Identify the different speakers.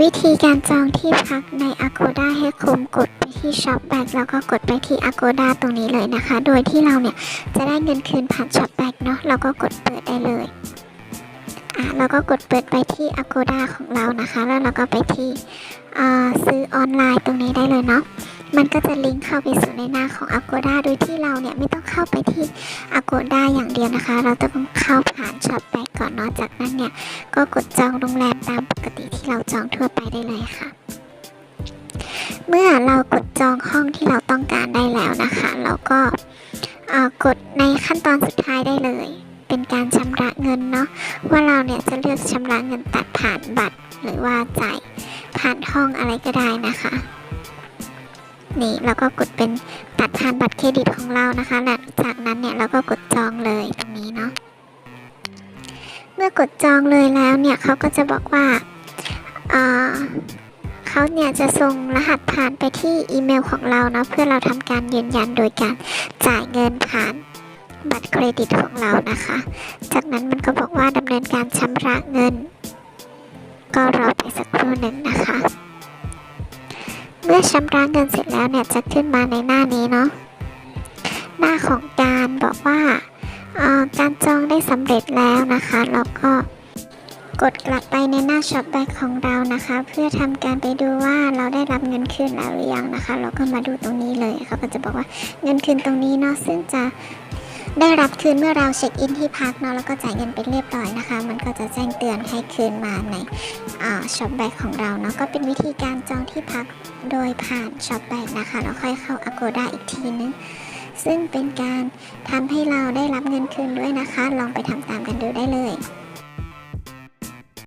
Speaker 1: วิธีการจองที่พักใน Agoda ให้คุ้มกดไปที่ Shop Back แล้วก็กดไปที่ Agoda ตรงนี้เลยนะคะ โดยที่เราเนี่ยจะได้เงินคืนผ่าน Shop Back เนาะเราก็กดเปิดได้เลยอะเราก็กดเปิดไปที่ Agoda ของเรานะคะ แล้วเราก็ไปที่อ่าซื้อออนไลน์ตรงนี้ได้เลยเนาะ มันก็จะลิงก์เข้าไปสู่ในหน้าของ Agoda โดยที่เราเนี่ยไม่ต้องเข้าไปที่ Agoda อย่างเดียวนะคะ เราต้องเข้าผ่าน Shop Back ก่อนเนาะจากนั้นเนี่ยก็กดจองโรงแรมตามปกติที่เราจองทั่วไปได้เลยค่ะ เมื่อเรากดจองห้องที่เราต้องการได้แล้วนะคะ เราก็กดในขั้นตอนสุดท้ายได้เลย เป็นการชำระเงินเนาะว่าเราเนี่ยจะเลือกชำระเงินตัดผ่านบัตร หรือว่าจ่ายผ่านห้องอะไรก็ได้นะคะ นี่เราก็กดเป็นตัดผ่านบัตรเครดิตของเรานะคะและจากนั้นเนี่ยเราก็กดจองเลยตรงนี้เนาะเมื่อกดจองเลยแล้วเนี่ยเขาก็จะบอกว่าเอ่อเขาเนี่ยจะส่งรหัสผ่านไปที่อีเมลของเราเนาะเพื่อเราทำการยืนยันโดยการจ่ายเงินผ่านบัตรเครดิตของเรานะคะ จากนั้นมันก็บอกว่าดำเนินการชำระเงิน ก็รอไปสักครู่หนึ่งนะคะ เมื่อชำระเงินเสร็จแล้วเนี่ยจะขึ้นมาในหน้านี้เนาะหน้าของการบอกว่าอ่อการจองได้สำเร็จแล้วนะคะแล้วก็กดกลับไปในหน้าช็อปแบ็ของเรานะคะ เพื่อทำการไปดูว่าเราได้รับเงินคืนแล้วหรือยังนะคะเราก็มาดูตรงนี้เลยเขาก็จะบอกว่าเงินคืนตรงนี้เนาะซึ่งจะได้รับคืนเมื่อเราเช็คอินที่พักเนาะแล้วก็จ่ายเงินไปเรียบร้อยนะคะ มันก็จะแจ้งเตือนให้คืนมาใน ช็อปแบ็กของเราเนาะก็เป็นวิธีการจองที่พักโดยผ่านช็อปแบ็กนะคะแล้วค่อยเข้า Agoda อีกทีนึงซึ่งเป็นการทำให้เราได้รับเงินคืนด้วยนะคะ ลองไปทำตามกันดูได้เลย